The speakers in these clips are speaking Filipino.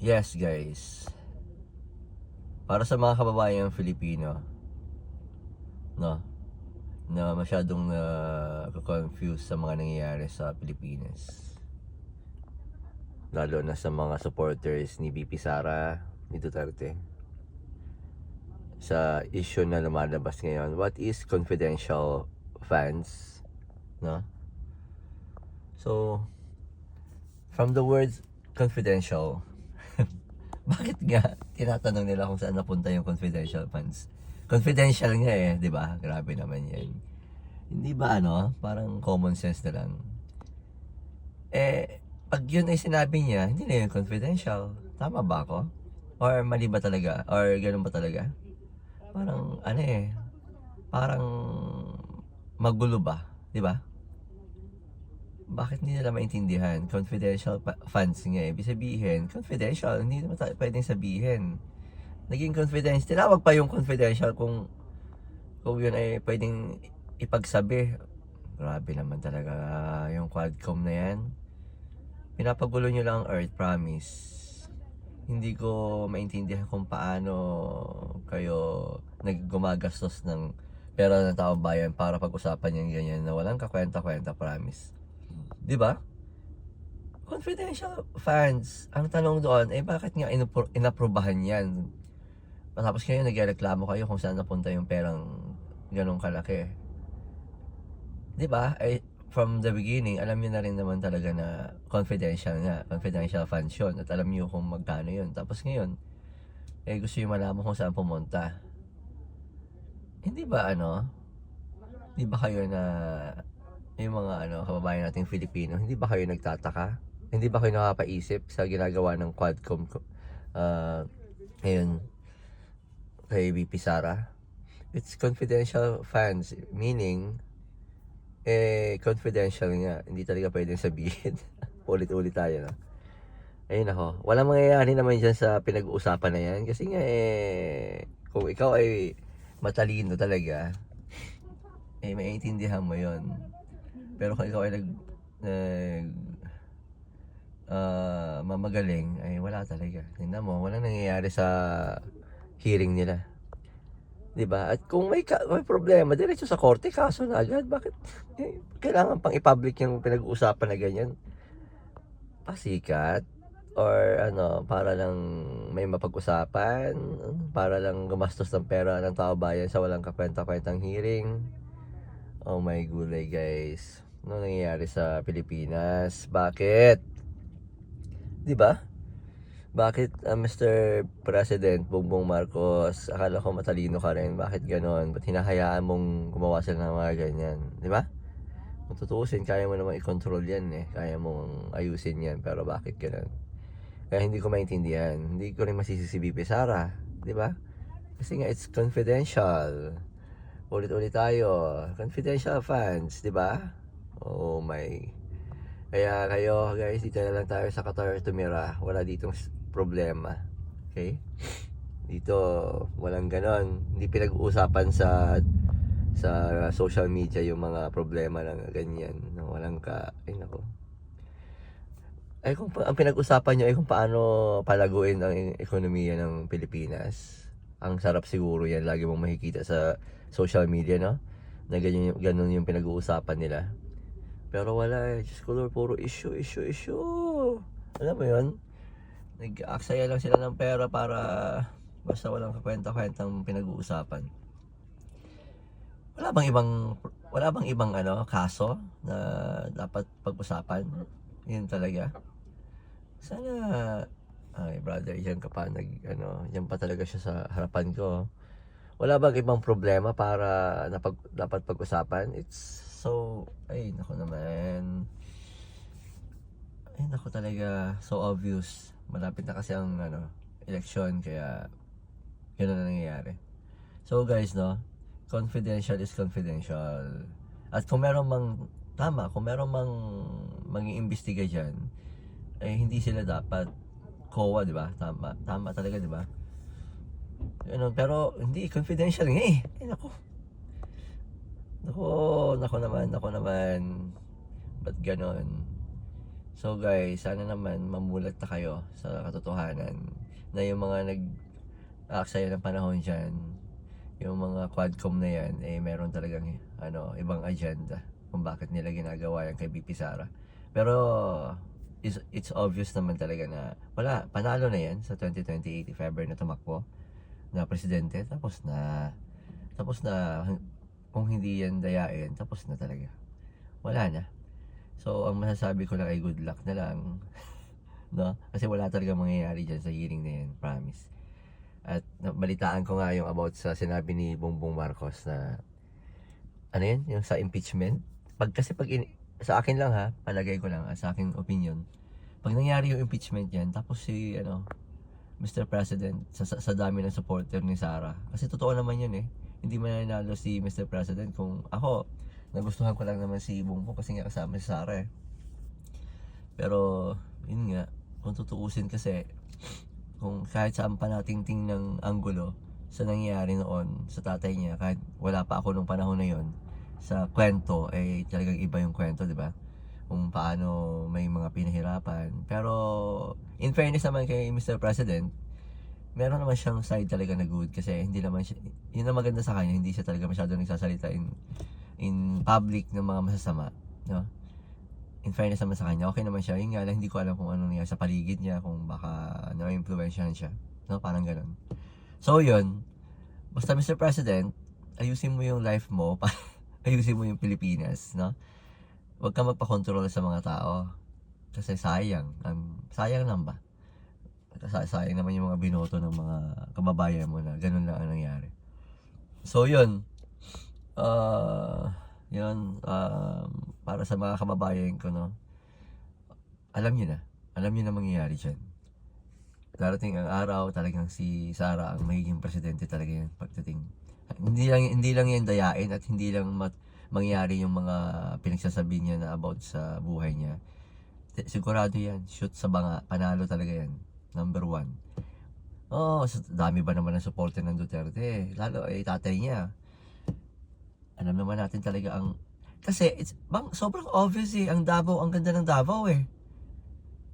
Yes, guys. Para sa mga kababayang Filipino, no, na masyadong uh, confused sa mga nangyayari sa Pilipinas. Lalo na sa mga supporters ni BP Sara, ni Duterte. Sa issue na lumalabas ngayon, what is confidential fans? No? So, from the words confidential, bakit nga tinatanong nila kung saan napunta yung confidential funds? Confidential nga eh, di ba? Grabe naman yan. Hindi ba ano, parang common sense na lang. Eh, pag yun ay sinabi niya, hindi na yun confidential. Tama ba ako? Or mali ba talaga? Or ganun ba talaga? Parang ano eh, parang magulo ba? Di ba? Bakit hindi nila maintindihan? Confidential funds nga eh. Ibig sabihin, confidential, hindi naman tayo pwedeng sabihin. Naging confidential. Tinawag pa yung confidential kung kung yun ay pwedeng ipagsabi. Grabe naman talaga yung quadcom na yan. Pinapagulo nyo lang ang earth, promise. Hindi ko maintindihan kung paano kayo naggumagastos ng pera ng taong bayan para pag-usapan yung ganyan na walang kakwenta-kwenta, promise. Di ba? Confidential funds. Ang tanong doon, eh bakit nga inapro- inaprubahan yan? Tapos kayo nagreklamo kayo kung saan napunta yung perang ganong kalaki. Di ba? Eh, from the beginning, alam niyo na rin naman talaga na confidential nga. Confidential funds yun. At alam niyo kung magkano yun. Tapos ngayon, eh gusto niyo malaman kung saan pumunta. Hindi ba ano? Hindi ba kayo na yung mga ano kababayan nating Filipino, hindi ba kayo nagtataka? Hindi ba kayo nakapaisip sa ginagawa ng Quadcom uh, ngayon kay BP Sara? It's confidential funds, meaning eh confidential nga, hindi talaga pwedeng sabihin. Ulit-ulit tayo, no? Ayun ako, walang mangyayari naman dyan sa pinag-uusapan na yan kasi nga eh kung ikaw ay matalino talaga eh maiintindihan mo yon pero kung ikaw ay nag, nag ah, mamagaling, ay wala talaga. Tingnan mo, walang nangyayari sa hearing nila. 'Di ba? At kung may may problema, diretso sa korte, kaso na agad. Bakit eh, kailangan pang i-public yung pinag-uusapan na ganyan? Pasikat or ano, para lang may mapag-usapan, para lang gumastos ng pera ng tao bayan sa walang kakwenta-kwentang hearing. Oh my gulay guys. Ano nangyayari sa Pilipinas? Bakit? 'Di ba? Bakit uh, Mr. President Bongbong Marcos, akala ko matalino ka rin. Bakit ganon? Ba't hinahayaan mong gumawa sila ng mga ganyan? 'Di ba? Kung tutuusin, kaya mo naman i-control yan eh. Kaya mong ayusin yan. Pero bakit ganon? Kaya hindi ko maintindihan. Hindi ko rin masisi si BP Sara. 'Di ba? Kasi nga it's confidential. Ulit-ulit tayo. Confidential fans, 'di ba? Oh my. Kaya kayo guys, dito na lang tayo sa Qatar tumira. Wala ditong problema. Okay? Dito, walang ganon. Hindi pinag-uusapan sa sa social media yung mga problema ng ganyan. Walang ka, ay nako. Ay kung ang pinag-usapan nyo ay kung paano palaguin ang e- ekonomiya ng Pilipinas. Ang sarap siguro yan. Lagi mong makikita sa social media, no? Na ganyan, ganun yung pinag-uusapan nila. Pero wala eh. Diyos ko Lord, puro issue, issue, issue. Alam mo yun? Nag-aksaya lang sila ng pera para basta walang kakwenta-kwentang pinag-uusapan. Wala bang ibang wala bang ibang ano kaso na dapat pag-usapan? Yun talaga. Sana ay brother, yan ka pa nag ano, yan pa talaga siya sa harapan ko. Wala bang ibang problema para napag, dapat pag-usapan? It's so ay nako naman. Ay nako talaga, so obvious. Malapit na kasi ang ano, election kaya yun na nangyayari. So guys, no, confidential is confidential. At kung meron mang, tama, kung meron mang mag-iimbestiga dyan, eh hindi sila dapat COA, di ba? Tama, tama talaga, di ba? Ano, pero hindi, confidential nga eh. Ay, nako. Nako, nako naman, nako naman. Ba't ganon? So guys, sana naman mamulat na kayo sa katotohanan na yung mga nag aaksaya ng panahon dyan, yung mga quadcom na yan, eh meron talagang ano, ibang agenda kung bakit nila ginagawa yan kay BP Sara. Pero it's, it's obvious naman talaga na wala, panalo na yan sa 2028 if ever na tumakbo na presidente, tapos na tapos na kung hindi yan dayain, tapos na talaga. Wala na. So, ang masasabi ko lang ay good luck na lang. no? Kasi wala talaga mangyayari dyan sa hearing na yan, promise. At balitaan ko nga yung about sa sinabi ni Bongbong Marcos na ano yan, yung sa impeachment. Pag kasi pag in- sa akin lang ha, palagay ko lang ha, sa aking opinion. Pag nangyari yung impeachment yan, tapos si ano, Mr. President, sa, sa dami ng supporter ni Sara. Kasi totoo naman yun eh. Hindi mananalo si Mr. President kung ako, nagustuhan ko lang naman si Bongbong kasi nga kasama si Sara eh. Pero, yun nga, kung tutuusin kasi, kung kahit saan pa nating tingnan anggulo sa nangyayari noon sa tatay niya, kahit wala pa ako nung panahon na yon sa kwento, eh talagang iba yung kwento, di ba? Kung paano may mga pinahirapan. Pero, in fairness naman kay Mr. President, meron naman siyang side talaga na good kasi hindi naman siya, yun ang maganda sa kanya, hindi siya talaga masyado nagsasalita in, in public ng mga masasama, no? In fairness naman sa kanya, okay naman siya. Yun nga lang, hindi ko alam kung ano nangyari sa paligid niya, kung baka na-influensyahan siya. No? Parang ganun. So, yun. Basta Mr. President, ayusin mo yung life mo, ayusin mo yung Pilipinas, no? Huwag ka magpa-control sa mga tao. Kasi sayang. Um, sayang lang ba? Sayang naman yung mga binoto ng mga kababayan mo na ganun lang ang nangyari. So, yun. Uh, yun, um, para sa mga kababayan ko, no? Alam niyo na. Alam niyo na mangyayari dyan. Darating ang araw, talagang si Sara ang magiging presidente talaga yan pagdating. Hindi lang, hindi lang yan dayain at hindi lang mat, mangyari yung mga pinagsasabi niya na about sa buhay niya. Sigurado yan. Shoot sa banga. Panalo talaga yan. Number one. Oh, dami ba naman ng supporter ng Duterte? Lalo ay tatay niya. Alam naman natin talaga ang kasi it's bang sobrang obvious eh. Ang Davao ang ganda ng Davao eh.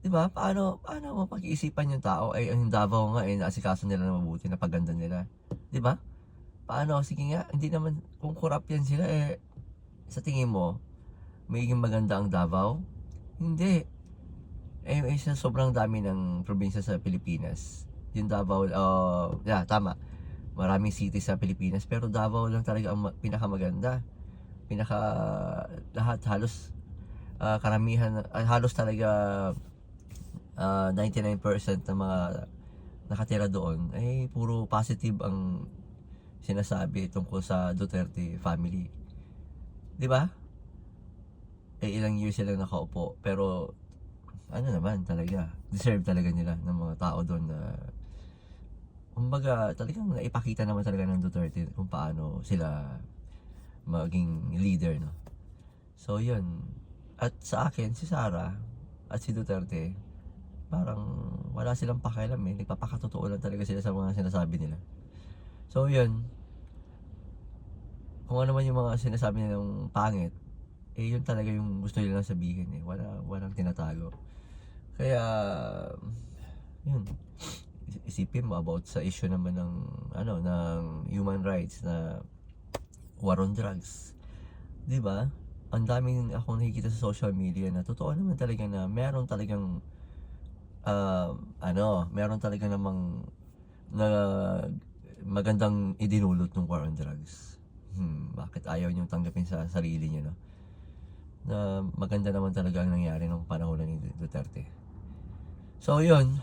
'di ba? Paano paano mapag-iisipan yung tao? Ay ang Davao nga eh naasikaso nila na mabuti na paganda nila. 'di ba? Paano? Sige nga hindi naman kung corrupt yan sila eh sa tingin mo magiging maganda ang Davao? Hindi eh, eh sa sobrang dami ng probinsya sa Pilipinas. Yung Davao uh, yeah tama. Maraming cities sa Pilipinas pero Davao lang talaga ang ma- pinakamaganda. Pinaka lahat halos ah, karamihan ah, halos talaga ah, 99% ng mga nakatira doon ay puro positive ang sinasabi tungkol sa Duterte family. Di ba? Eh ilang years sila nakaupo pero ano naman talaga deserve talaga nila ng mga tao doon na kumbaga talagang naipakita naman talaga ng Duterte kung paano sila maging leader no? So yun. At sa akin si Sara at si Duterte parang wala silang pakialam eh. Nagpapakatotoo lang talaga sila sa mga sinasabi nila. So yun. Kung ano man yung mga sinasabi nilang pangit eh yun talaga yung gusto nilang sabihin eh. Wala walang tinatago kaya yun isipin mo about sa issue naman ng ano ng human rights na war on drugs. ba? Ang daming akong nakikita sa social media na totoo naman talaga na meron talagang uh, ano, meron talaga namang na magandang idinulot ng war on drugs. Hmm, bakit ayaw niyong tanggapin sa sarili niyo, no? Na maganda naman talaga ang nangyari nung panahon ni Duterte. So, yun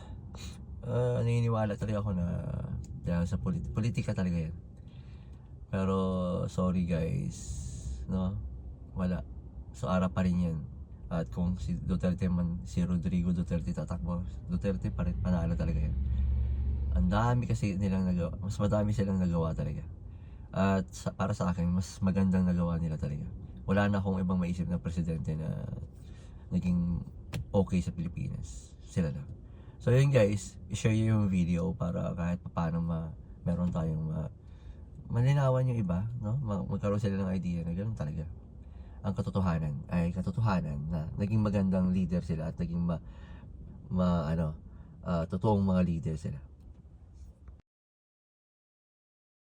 uh, naniniwala talaga ako na dahil sa polit- politika talaga yan. Pero sorry guys, no? Wala. So ara pa rin yan. At kung si Duterte man, si Rodrigo Duterte tatakbo, Duterte pa rin, panalo talaga yan. Ang dami kasi nilang nagawa, mas madami silang nagawa talaga. At sa, para sa akin, mas magandang nagawa nila talaga. Wala na akong ibang maisip na presidente na naging okay sa Pilipinas. Sila lang. So yun guys, i-share yung video para kahit paano ma meron tayong ma malinawan yung iba, no? Ma- magkaroon sila ng idea na ganoon talaga. ang katotohanan ay katotohanan na naging magandang leader sila at naging ma, ma ano, ah, totoong mga leader sila.